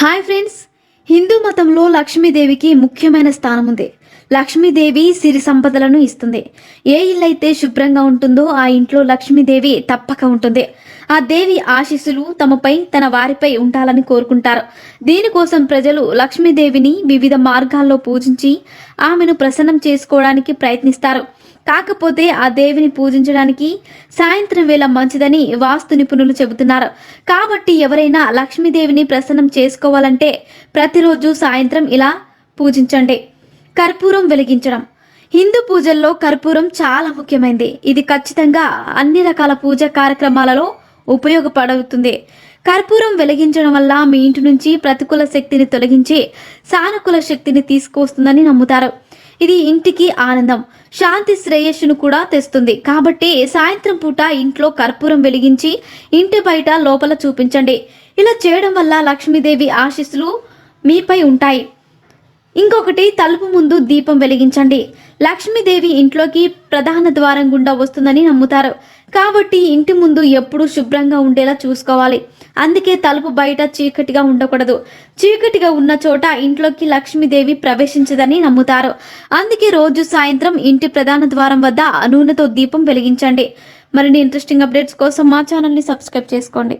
Hi friends. Hindu మతంలో లక్ష్మీదేవికి ముఖ్యమైన స్థానం ఉంది లక్ష్మీదేవి సిరి సంపదలను ఇస్తుంది. ఏ ఇల్లైతే శుభ్రంగా ఉంటుందో ఆ ఇంట్లో లక్ష్మీదేవి తప్పక ఉంటుంది. ఆ దేవి ఆశీస్సులు తమపై తన వారిపై ఉండాలని కోరుకుంటారు. దీనికోసం ప్రజలు లక్ష్మీదేవిని వివిధ మార్గాల్లో పూజించి ఆమెను ప్రసన్నం చేసుకోవడానికి ప్రయత్నిస్తారు. కాకపోతే ఆ దేవిని పూజించడానికి సాయంత్రం వేళ మంచిదని వాస్తు నిపుణులు చెబుతున్నారు. కాబట్టి ఎవరైనా లక్ష్మీదేవిని ప్రసన్నం చేసుకోవాలంటే ప్రతిరోజు సాయంత్రం ఇలా పూజించండి. కర్పూరం వెలిగించడం. హిందూ పూజల్లో కర్పూరం చాలా ముఖ్యమైనది. ఇది ఖచ్చితంగా అన్ని రకాల పూజ కార్యక్రమాలలో ఉపయోగపడుతుంది. కర్పూరం వెలిగించడం వల్ల మీ ఇంటి నుంచి ప్రతికూల శక్తిని తొలగించి సానుకూల శక్తిని తీసుకొస్తుందని నమ్ముతారు. ఇది ఇంటికి ఆనందం. శాంతి శ్రేయస్సును కూడా తెస్తుంది. కాబట్టి సాయంత్రం పూట ఇంట్లో కర్పూరం వెలిగించి ఇంటి బయట లోపల చూపించండి. ఇలా చేయడం వల్ల లక్ష్మీదేవి ఆశీస్సులు మీపై ఉంటాయి. ఇంకొకటి తలుపు ముందు దీపం వెలిగించండి. లక్ష్మీదేవి ఇంట్లోకి ప్రధాన ద్వారం గుండా వస్తుందని నమ్ముతారు. కాబట్టి ఇంటి ముందు ఎప్పుడూ శుభ్రంగా ఉండేలా చూసుకోవాలి. అందుకే తలుపు బయట చీకటిగా ఉండకూడదు. చీకటిగా ఉన్న చోట ఇంట్లోకి లక్ష్మీదేవి ప్రవేశించదని నమ్ముతారు. అందుకే రోజు సాయంత్రం ఇంటి ప్రధాన ద్వారం వద్ద నూనెతో దీపం వెలిగించండి. మరిన్ని ఇంట్రెస్టింగ్ అప్డేట్స్ కోసం మా ఛానల్ని సబ్స్క్రైబ్ చేసుకోండి.